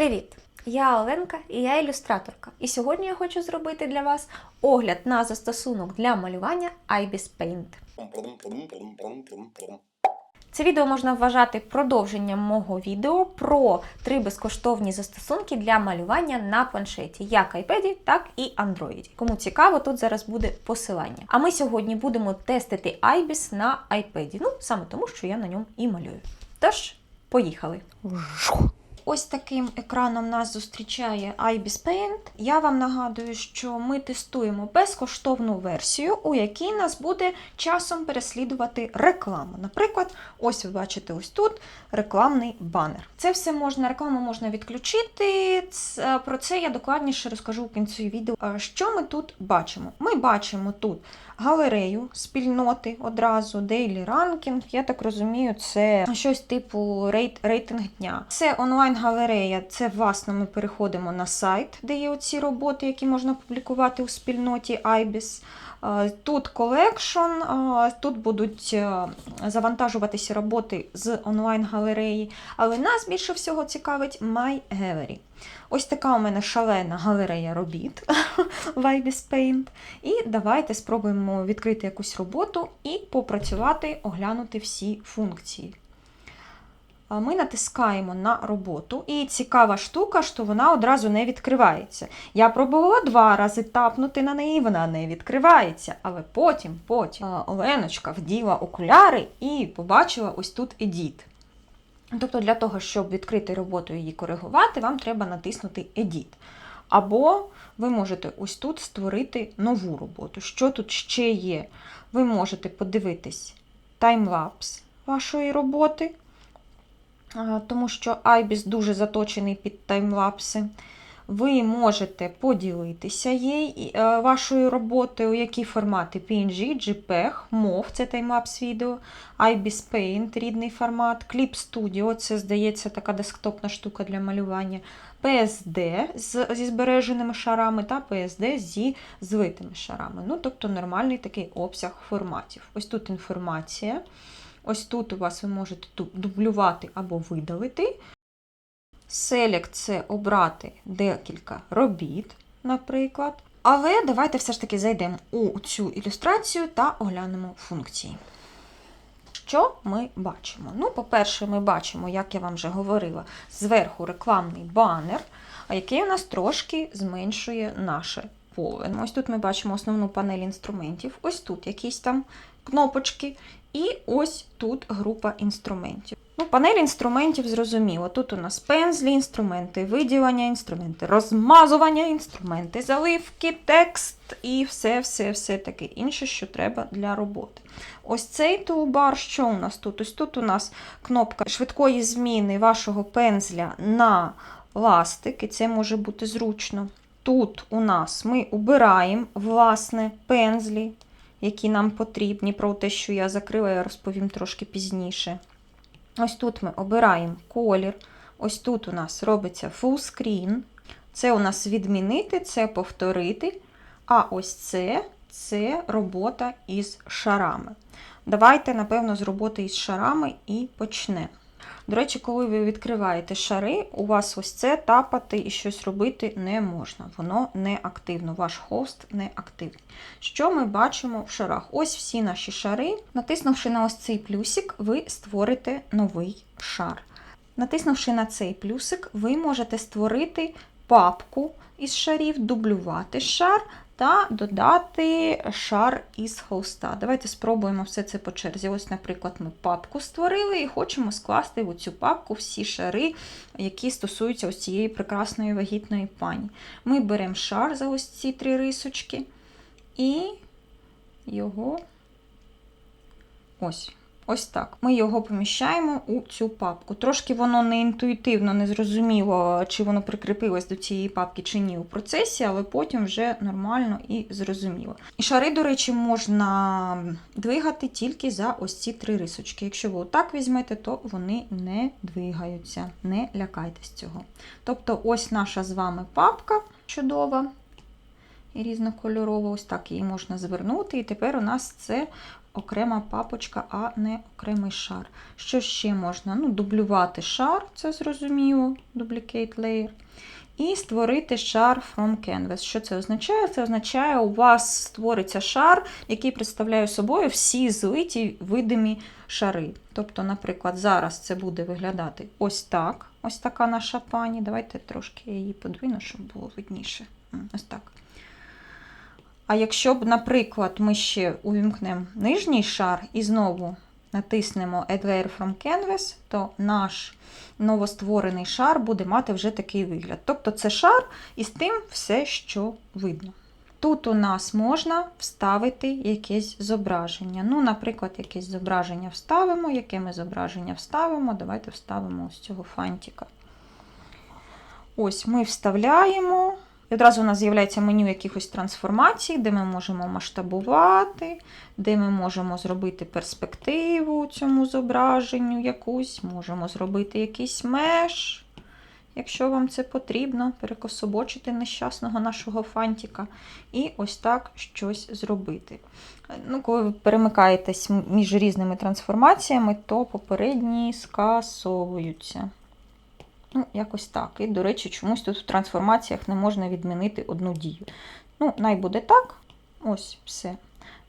Привіт! Я Оленка і я ілюстраторка. І сьогодні я хочу зробити для вас огляд на застосунок для малювання IBIS Paint. Це відео можна вважати продовженням мого відео про три безкоштовні застосунки для малювання на планшеті, як iPad, так і Android. Кому цікаво, тут зараз буде посилання. А ми сьогодні будемо тестити IBIS на iPad. Ну, саме тому, що я на ньому і малюю. Тож, поїхали! Ось таким екраном нас зустрічає IBIS Paint. Я вам нагадую, що ми тестуємо безкоштовну версію, у якій нас буде часом переслідувати рекламу. Наприклад, ось ви бачите ось тут рекламний банер. Це все можна, рекламу можна відключити. Про це я докладніше розкажу в кінці відео. Що ми тут бачимо? Ми бачимо тут галерею спільноти одразу, Daily Ranking. Я так розумію, це щось типу рейт, рейтинг дня. Це онлайн-галерея. Це власне ми переходимо на сайт, де є оці роботи, які можна публікувати у спільноті IBIS. Е, Тут колекшн, е, тут будуть е, завантажуватися роботи з онлайн-галереї, але нас більше всього цікавить My Gallery. Ось така у мене шалена галерея робіт в IBIS Paint. І давайте спробуємо відкрити якусь роботу і попрацювати, оглянути всі функції. Ми натискаємо на роботу, і цікава штука, що вона одразу не відкривається. Я пробувала два рази тапнути на неї, вона не відкривається. Але потім, потім Оленочка вділа окуляри і побачила ось тут Edit. Тобто, для того, щоб відкрити роботу і її коригувати, вам треба натиснути Edit. Або ви можете ось тут створити нову роботу. Що тут ще є? Ви можете подивитись таймлапс вашої роботи, тому що IBIS дуже заточений під таймлапси. Ви можете поділитися їй, е, вашою роботою, які формати PNG, JPEG, MOV, це таймлапс відео, IBIS Paint, рідний формат, Clip Studio, це, здається, така десктопна штука для малювання, PSD з, зі збереженими шарами та PSD зі злитими шарами. Ну, тобто нормальний такий обсяг форматів. Ось тут інформація. Ось тут у вас ви можете дублювати або видалити. Select – це обрати декілька робіт, наприклад. Але давайте все ж таки зайдемо у цю ілюстрацію та оглянемо функції. Що ми бачимо? Ну, по-перше, ми бачимо, як я вам вже говорила, зверху рекламний банер, який у нас трошки зменшує наше поле. Ну, Ось тут ми бачимо основну панель інструментів, ось тут якісь там кнопочки, і ось тут група інструментів. Ну, панель інструментів зрозуміло. Тут у нас пензлі, інструменти виділення, інструменти розмазування, інструменти заливки, текст і все-все-все таке інше, що треба для роботи. Ось цей тулбар, що у нас тут? Ось тут у нас кнопка швидкої зміни вашого пензля на ластик, і це може бути зручно. Тут у нас ми обираємо власне пензлі, які нам потрібні. Про те, що я закрила, я розповім трошки пізніше. Ось тут ми обираємо колір. Ось тут у нас робиться full screen. Це у нас відмінити, це повторити. А ось це це робота із шарами. Давайте, напевно, з роботи із шарами і почнемо. До речі, коли ви відкриваєте шари, у вас ось це тапати і щось робити не можна. Воно не активно, ваш хост не активний. Що ми бачимо в шарах? Ось всі наші шари. Натиснувши на ось цей плюсик, ви створите новий шар. Натиснувши на цей плюсик, ви можете створити папку із шарів, дублювати шар та додати шар із холста. Давайте спробуємо все це по черзі. Ось, наприклад, ми папку створили і хочемо скласти в цю папку всі шари, які стосуються ось цієї прекрасної вагітної пані. Ми беремо шар за ось ці три рисочки і його ось. Ось так. Ми його поміщаємо у цю папку. Трошки воно не інтуїтивно, не зрозуміло, чи воно прикріпилось до цієї папки чи ні у процесі, але потім вже нормально і зрозуміло. І шари, до речі, можна двигати тільки за ось ці три рисочки. Якщо ви отак візьмете, то вони не двигаються. Не лякайтесь цього. Тобто, ось наша з вами папка чудова і різнокольорова. Ось так її можна звернути. І тепер у нас це окрема папочка, а не окремий шар. Що ще можна? Ну, дублювати шар, це зрозуміло, duplicate layer. І створити шар from canvas. Що це означає? Це означає, у вас створиться шар, який представляє собою всі злиті видимі шари. Тобто, наприклад, зараз це буде виглядати ось так. Ось така наша пані. Давайте трошки я її подвину, щоб було видніше. Ось так. А якщо б, наприклад, ми ще увімкнемо нижній шар і знову натиснемо Add Layer from Canvas, то наш новостворений шар буде мати вже такий вигляд. Тобто це шар і з тим все, що видно. Тут у нас можна вставити якесь зображення. Ну, наприклад, якесь зображення вставимо. Яке ми зображення вставимо? Давайте вставимо ось цього фантика. Ось ми вставляємо. І одразу у нас з'являється меню якихось трансформацій, де ми можемо масштабувати, де ми можемо зробити перспективу цьому зображенню якусь, можемо зробити якийсь меш, якщо вам це потрібно, перекособочити нещасного нашого фантика. І ось так щось зробити. Ну, коли ви перемикаєтесь між різними трансформаціями, то попередні скасовуються. Ну, якось так. І, до речі, чомусь тут в трансформаціях не можна відмінити одну дію. Ну, най буде так. Ось все.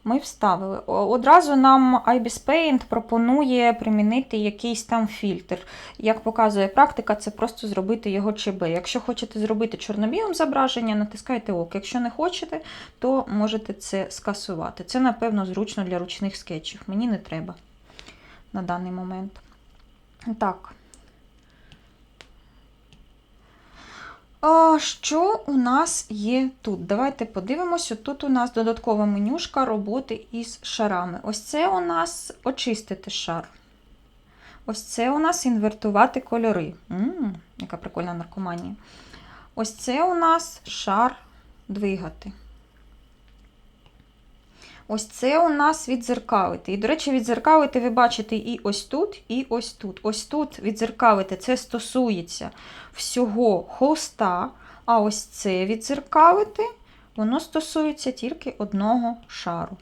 Ми вставили. Одразу нам IBIS Paint пропонує примінити якийсь там фільтр. Як показує практика, це просто зробити його ЧБ. Якщо хочете зробити чорно-білим зображення, натискайте ок. Якщо не хочете, то можете це скасувати. Це, напевно, зручно для ручних скетчів. Мені не треба на даний момент. Так. А, що у нас є тут? Давайте подивимося. Тут у нас додаткова менюшка роботи із шарами. Ось це у нас очистити шар. Ось це у нас інвертувати кольори. м яка прикольна наркоманія. Ось це у нас шар двигати. Ось це у нас відзеркалити. І, до речі, відзеркалити ви бачите і ось тут, і ось тут. Ось тут відзеркалити це стосується всього холста, а ось це відзеркалити, воно стосується тільки одного шару.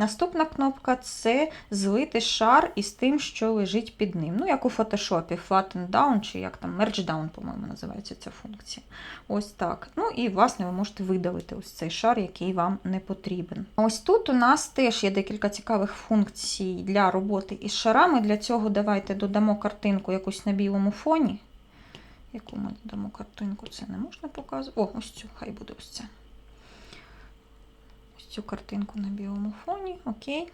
Наступна кнопка це злити шар із тим, що лежить під ним. Ну, як у фотошопі, flatten down, чи як там merge down, по-моєму, називається ця функція. Ось так. Ну і, власне, ви можете видалити ось цей шар, який вам не потрібен. Ось тут у нас теж є декілька цікавих функцій для роботи із шарами. Для цього давайте додамо картинку якусь на білому фоні. Яку ми додамо картинку? Це не можна показувати. О, ось цю, хай буде ось це. Цю картинку на білому фоні. Окей.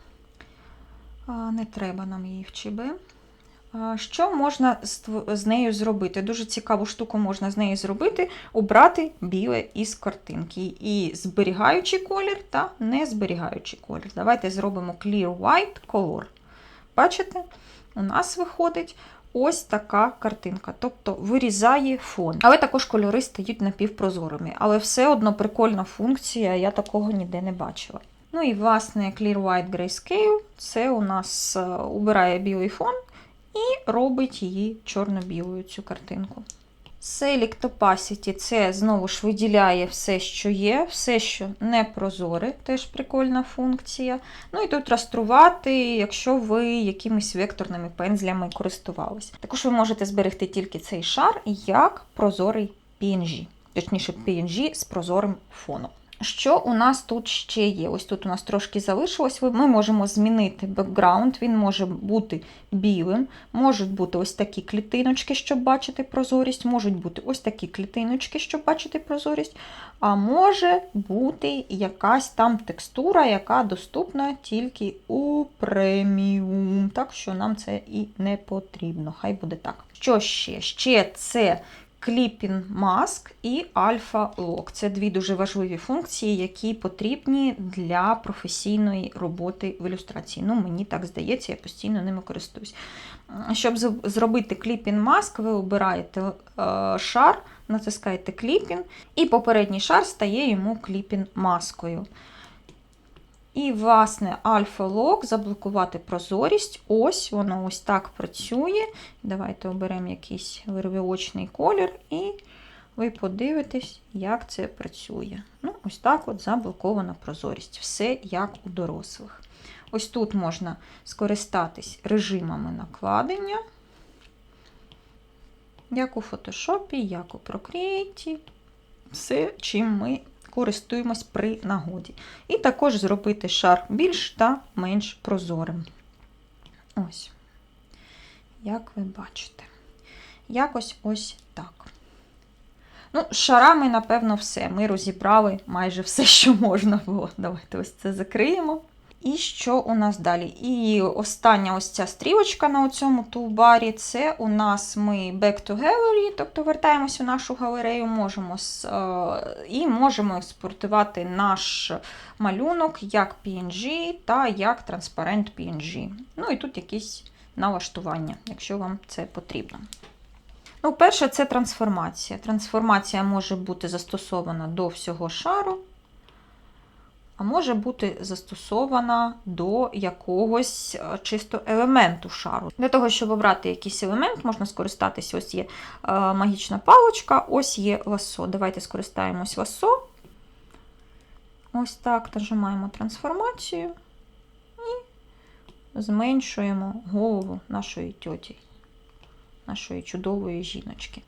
Не треба нам її в ЧБ. Що можна з нею зробити? Дуже цікаву штуку можна з нею зробити: обрати біле із картинки. І зберігаючи колір та не зберігаючи колір. Давайте зробимо Clear White Color. Бачите? У нас виходить ось така картинка, тобто вирізає фон. Але також кольори стають напівпрозорими. Але все одно прикольна функція, я такого ніде не бачила. Ну і власне Clear White Grayscale це у нас е, убирає білий фон і робить її чорно-білою цю картинку. Select Opacity це знову ж виділяє все, що є, все, що не прозоре, теж прикольна функція. Ну і тут раструвати, якщо ви якимись векторними пензлями користувалися. Також ви можете зберегти тільки цей шар як прозорий PNG, точніше PNG з прозорим фоном. Що у нас тут ще є? Ось тут у нас трошки залишилось. Ми можемо змінити бекграунд, він може бути білим, можуть бути ось такі клітиночки, щоб бачити прозорість, можуть бути ось такі клітиночки, щоб бачити прозорість, а може бути якась там текстура, яка доступна тільки у преміум. Так що нам це і не потрібно. Хай буде так. Що ще? Ще це Clipping Mask і Alpha Lock. Це дві дуже важливі функції, які потрібні для професійної роботи в ілюстрації. Ну, мені так здається, я постійно ними користуюсь. Щоб зробити Clipping Mask, ви обираєте е, шар, натискаєте Clipping, і попередній шар стає йому Clipping маскою. І, власне, альфа-лок заблокувати прозорість. Ось воно ось так працює. Давайте оберемо якийсь вирвіочний колір, і ви подивитесь, як це працює. Ну, ось так от заблокована прозорість. Все як у дорослих. Ось тут можна скористатись режимами накладення, як у Photoshop, як у Procreate. Все, чим ми користуємось при нагоді. І також зробити шар більш та менш прозорим. Ось. Як ви бачите. Якось ось так. Ну, шарами, напевно, все. Ми розібрали майже все, що можна було. Давайте ось це закриємо. І що у нас далі? І остання ось ця стрілочка на цьому тулбарі це у нас ми back to gallery, тобто вертаємося в нашу галерею, можемо е, і можемо експортувати наш малюнок як PNG та як транспарент PNG. Ну і тут якісь налаштування, якщо вам це потрібно. Ну, перше, це трансформація. Трансформація може бути застосована до всього шару, а може бути застосована до якогось е, чисто елементу шару. Для того, щоб обрати якийсь елемент, можна скористатися. Ось є е, магічна паличка, ось є ласо. Давайте скористаємось ласо. Ось так, нажимаємо трансформацію і зменшуємо голову нашої тьоті, нашої чудової жіночки.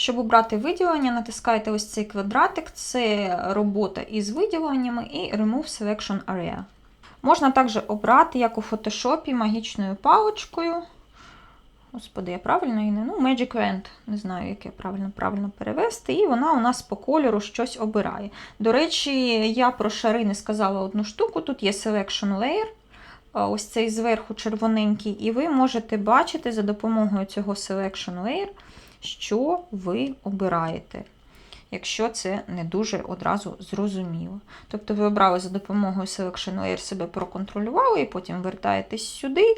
Щоб обрати виділення, натискаєте ось цей квадратик, це робота із виділеннями і Remove Selection Area. Можна також обрати, як у фотошопі, магічною паличкою. Господи, я правильно її не ну, Magic Wand, не знаю, як я правильно правильно перевести. І вона у нас по кольору щось обирає. До речі, я про шари не сказала одну штуку. Тут є Selection Layer, ось цей зверху червоненький, і ви можете бачити за допомогою цього Selection Layer, що ви обираєте. Якщо це не дуже одразу зрозуміло. Тобто ви обрали за допомогою Selection Layer себе проконтролювали, і потім вертаєтесь сюди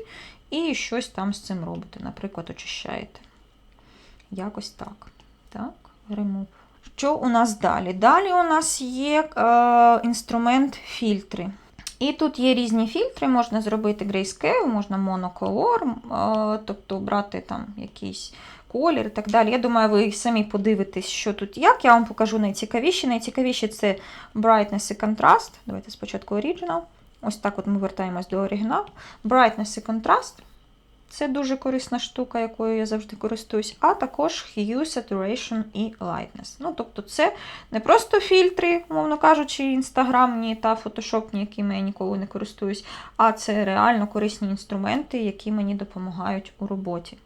і щось там з цим робите. Наприклад, очищаєте. Якось так. Так, remove. Що у нас далі? Далі у нас є е, інструмент фільтри. І тут є різні фільтри, можна зробити grayscale, можна monocolor, е, тобто обрати там якийсь колір і так далі. Я думаю, ви самі подивитесь, що тут як. Я вам покажу найцікавіші. Найцікавіші це brightness і contrast. Давайте спочатку original. Ось так от ми вертаємось до оригіналу. Brightness і contrast. Це дуже корисна штука, якою я завжди користуюсь, а також Hue, Saturation і Lightness. Ну, тобто, це не просто фільтри, умовно кажучи, інстаграмні та фотошопні, якими я ніколи не користуюсь, а це реально корисні інструменти, які мені допомагають у роботі.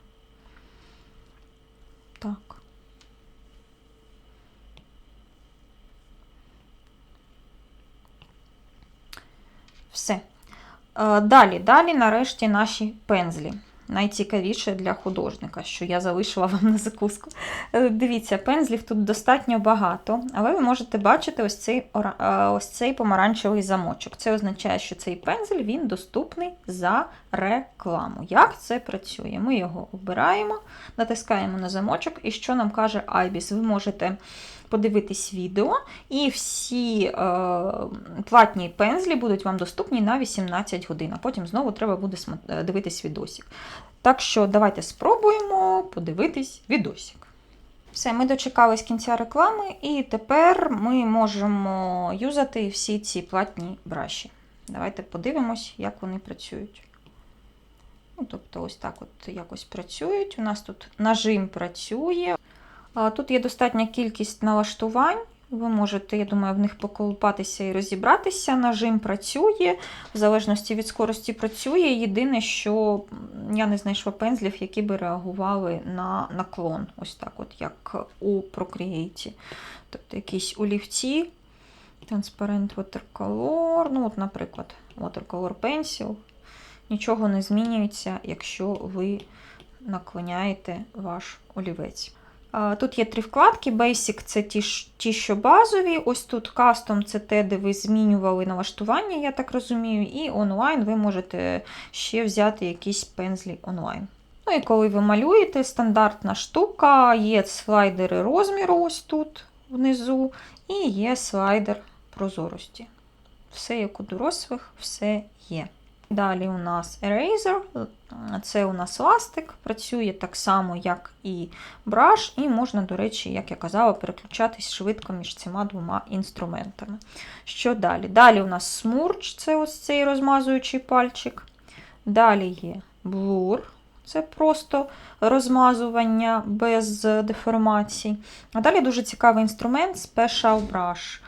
Так. Все. Е, Далі, далі, нарешті, наші пензлі. Найцікавіше для художника, що я залишила вам на закуску. Е, Дивіться, пензлів тут достатньо багато, але ви можете бачити ось цей, е, ось цей помаранчевий замочок. Це означає, що цей пензель він доступний за рекламу. Як це працює? Ми його обираємо, натискаємо на замочок, і що нам каже IBIS? Ви можете подивитись відео, і всі е, платні пензлі будуть вам доступні на 18 годин, а потім знову треба буде е, дивитись відосик. Так що давайте спробуємо подивитись відосик. Все, ми дочекались кінця реклами, і тепер ми можемо юзати всі ці платні браші. Давайте подивимось, як вони працюють. Ну, тобто, ось так от якось працюють. У нас тут нажим працює. Тут є достатня кількість налаштувань. Ви можете, я думаю, в них поколупатися і розібратися. Нажим працює, в залежності від скорості працює. Єдине, що я не знайшла пензлів, які би реагували на наклон, ось так, от як у Procreate. Тобто якісь олівці, Transparent Watercolor, ну, от, наприклад, Watercolor Pencil. Нічого не змінюється, якщо ви наклоняєте ваш олівець. Тут є три вкладки. Basic це ті, ті, що базові. Ось тут Custom це те, де ви змінювали налаштування, я так розумію. І онлайн ви можете ще взяти якісь пензлі онлайн. Ну і коли ви малюєте, стандартна штука, є слайдери розміру ось тут внизу, і є слайдер прозорості. Все як у дорослих, все є. Далі у нас Eraser, це у нас ластик, працює так само, як і браш, і можна, до речі, як я казала, переключатись швидко між цими двома інструментами. Що далі? Далі у нас Smurch, це ось цей розмазуючий пальчик. Далі є Blur, це просто розмазування без деформацій. А далі дуже цікавий інструмент Special Brush.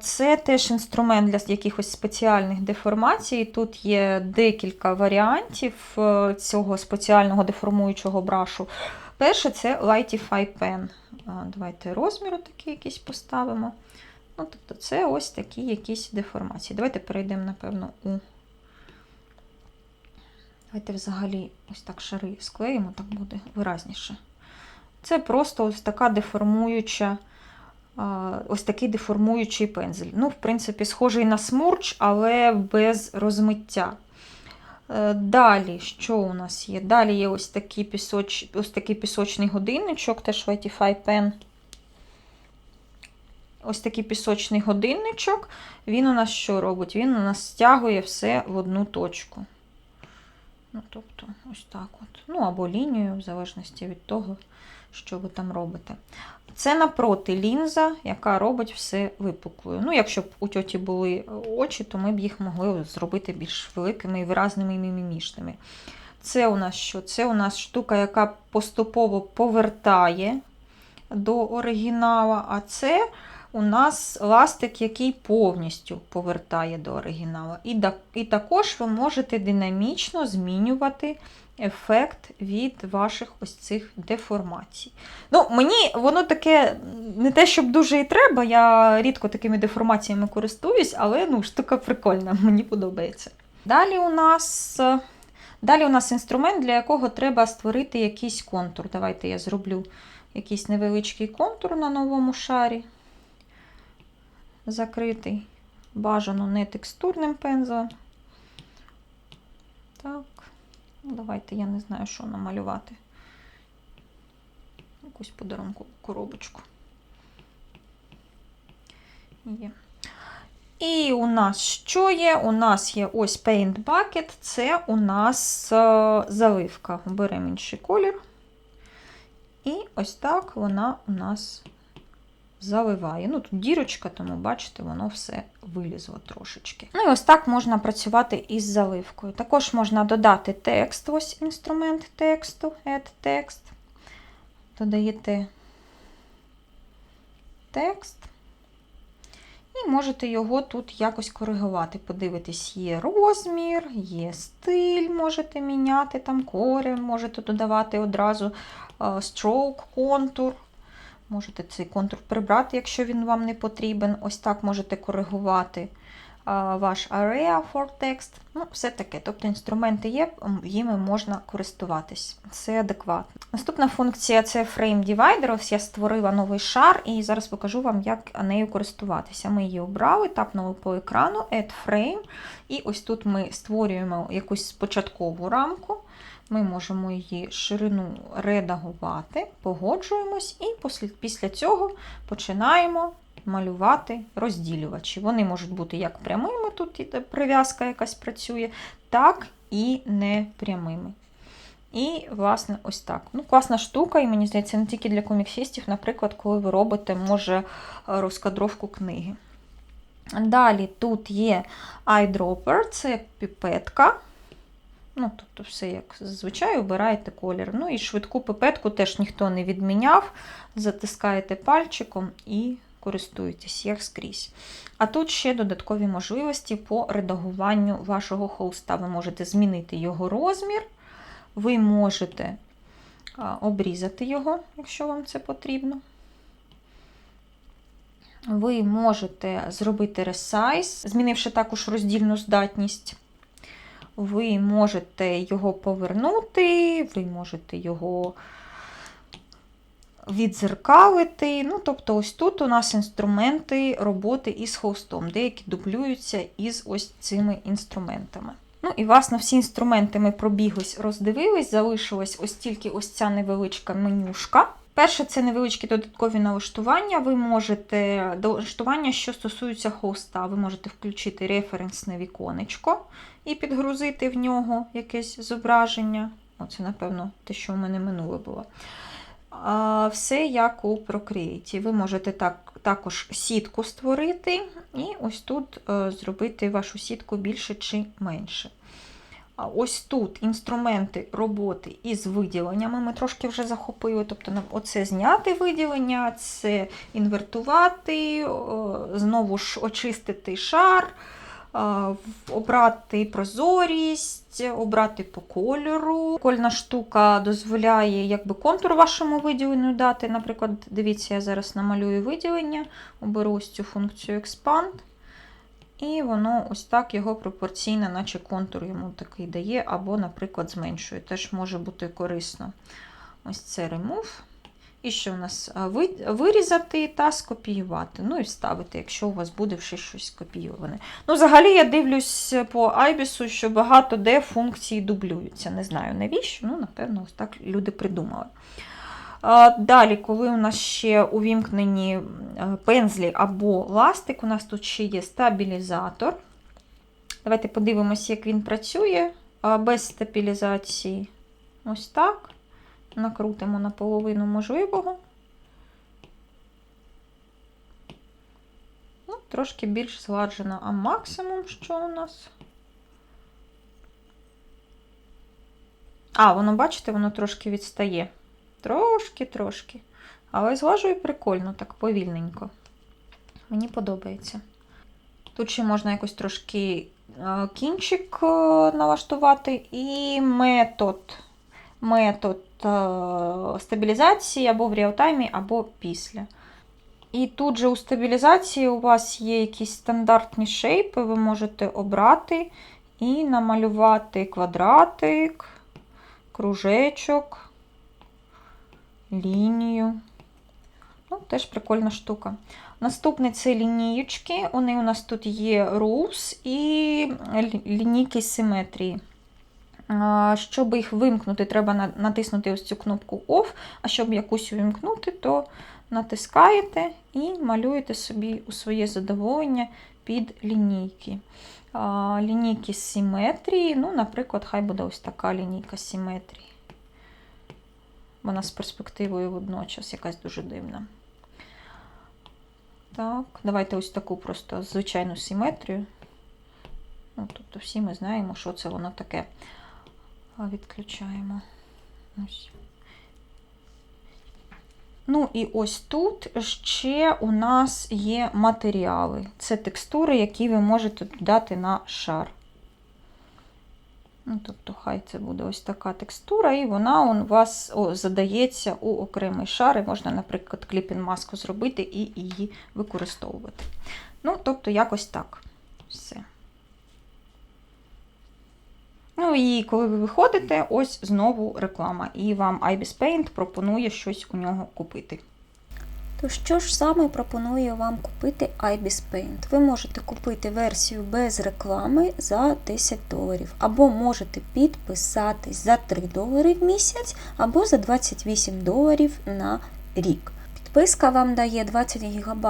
Це теж інструмент для якихось спеціальних деформацій. Тут є декілька варіантів е, цього спеціального деформуючого брашу. Перше це Lightify Pen. Давайте розміру такий якийсь поставимо. Ну, тобто це ось такі якісь деформації. Давайте перейдемо, напевно, у. Давайте взагалі ось так шари склеїмо, так буде виразніше. Це просто ось така деформуюча, ось такий деформуючий пензель. Ну, в принципі, схожий на смурч, але без розмиття. Е, Далі, що у нас є? Далі є ось такий, пісоч... ось такий пісочний годинничок, теж Vitify Pen. Ось такий пісочний годинничок. Він у нас що робить? Він у нас стягує все в одну точку. Ну, тобто, ось так от. Ну, або лінію, в залежності від того, що ви там робите. Це напроти лінза, яка робить все випуклою. Ну, якщо б у тьоті були очі, то ми б їх могли зробити більш великими і виразними і мімімішними. Це у нас що? Це у нас штука, яка поступово повертає до оригінала, а це у нас ластик, який повністю повертає до оригіналу. І, також ви можете динамічно змінювати ефект від ваших ось цих деформацій. Ну, мені воно таке не те, щоб дуже і треба. Я рідко такими деформаціями користуюсь, але ну, штука прикольна, мені подобається. Далі у нас. Далі у нас інструмент, для якого треба створити якийсь контур. Давайте я зроблю якийсь невеличкий контур на новому шарі. Закритий. Бажано не текстурним пензлем. Так. Ну, давайте я не знаю, що намалювати. Якусь подарункову коробочку. Є. І у нас що є? У нас є ось Paint Bucket, це у нас е, заливка. Беремо інший колір. І ось так вона у нас заливає. Ну, тут дірочка, тому бачите, воно все вилізло трошечки. Ну і ось так можна працювати із заливкою. Також можна додати текст, ось інструмент тексту, add text. Додаєте текст. І можете його тут якось коригувати. Подивитись, є розмір, є стиль, можете міняти, там колір, можете додавати одразу е, stroke, контур. Можете цей контур прибрати, якщо він вам не потрібен. Ось так можете коригувати ваш area for text. Ну, все таке. Тобто інструменти є, їми можна користуватись. Це адекватно. Наступна функція це Frame Divider. Ось я створила новий шар і зараз покажу вам, як нею користуватися. Ми її обрали, тапнули по екрану, Add Frame. І ось тут ми створюємо якусь початкову рамку. Ми можемо її ширину редагувати, погоджуємось, і після, цього починаємо малювати розділювачі. Вони можуть бути як прямими, тут прив'язка якась працює, так і непрямими. І, власне, ось так. Ну, класна штука, і мені здається, не тільки для коміксістів, наприклад, коли ви робите, може, розкадровку книги. Далі тут є eyedropper, це піпетка. Ну, тобто, все як зазвичай, обираєте колір. Ну і швидку пипетку теж ніхто не відміняв. Затискаєте пальчиком і користуєтесь як скрізь. А тут ще додаткові можливості по редагуванню вашого холста. Ви можете змінити його розмір, ви можете обрізати його, якщо вам це потрібно. Ви можете зробити ресайз, змінивши також роздільну здатність. Ви можете його повернути, ви можете його відзеркалити. Ну, тобто, ось тут у нас інструменти роботи із холстом, деякі дублюються із ось цими інструментами. Ну і, власне, всі інструменти ми пробіглись, роздивились, залишилась ось тільки ось ця невеличка менюшка. Перше, це невеличкі додаткові налаштування. Ви можете налаштування, що стосуються хоста, ви можете включити референсне віконечко і підгрузити в нього якесь зображення. Оце, напевно, те, що у мене минуле було. Все як у Procreate. Ви можете так, також сітку створити, і ось тут е, зробити вашу сітку більше чи менше. Ось тут інструменти роботи із виділеннями ми трошки вже захопили. Тобто оце зняти виділення, це інвертувати, знову ж очистити шар, обрати прозорість, обрати по кольору. Кольна штука дозволяє якби контур вашому виділенню дати. Наприклад, дивіться, я зараз намалюю виділення, оберу ось цю функцію Expand. І воно ось так його пропорційно, наче контур йому такий дає, або, наприклад, зменшує. Теж може бути корисно. Ось це Remove. І що у нас вирізати та скопіювати. Ну і вставити, якщо у вас буде вже щось скопійоване. Ну, взагалі, я дивлюсь по Айбісу, що багато де функції дублюються. Не знаю навіщо, ну, напевно, ось так люди придумали. Далі, коли у нас ще увімкнені е, пензлі або ластик, у нас тут ще є стабілізатор. Давайте подивимось, як він працює без стабілізації. Ось так. Накрутимо наполовину можливого. Ну, трошки більш згладжено, а максимум, що у нас? А, воно, бачите, воно трошки відстає. Трошки-трошки. Але зглажує прикольно, так повільненько. Мені подобається. Тут ще можна якось трошки е, кінчик е, налаштувати, і метод, метод е, стабілізації або в реалтаймі, або після. І тут же у стабілізації у вас є якісь стандартні шейпи, ви можете обрати і намалювати квадратик, кружечок лінію. Ну, теж прикольна штука. Наступне це лінієчки. Вони у нас тут є rules і лі- лінійки симетрії. Щоб їх вимкнути, треба натиснути ось цю кнопку Off, а щоб якусь увімкнути, то натискаєте і малюєте собі у своє задоволення під лінійки. Лінійки симетрії, ну, наприклад, хай буде ось така лінійка симетрії. Вона з перспективою водночас якась дуже дивна. Так, давайте ось таку просто звичайну симетрію. Ну, тобто всі ми знаємо, що це воно таке. Відключаємо. Ось. Ну і ось тут ще у нас є матеріали. Це текстури, які ви можете додати на шар. Ну, тобто, хай це буде ось така текстура, і вона у вас о, задається у окремий шар. І можна, наприклад, кліпін маску зробити і її використовувати. Ну, тобто, якось так. Все. Ну і коли ви виходите, ось знову реклама. І вам IBIS Paint пропонує щось у нього купити. То що ж саме пропоную вам купити IBIS Paint? Ви можете купити версію без реклами за 10 доларів, або можете підписатись за 3 долари в місяць, або за 28 доларів на рік. Підписка вам дає 20 ГБ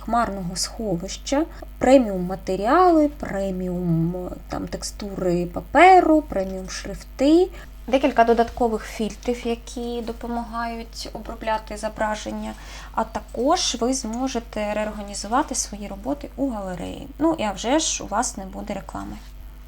хмарного сховища, преміум матеріали, преміум е, там, текстури паперу, преміум шрифти. Декілька додаткових фільтрів, які допомагають обробляти зображення, а також ви зможете реорганізувати свої роботи у галереї. Ну і а вже ж у вас не буде реклами.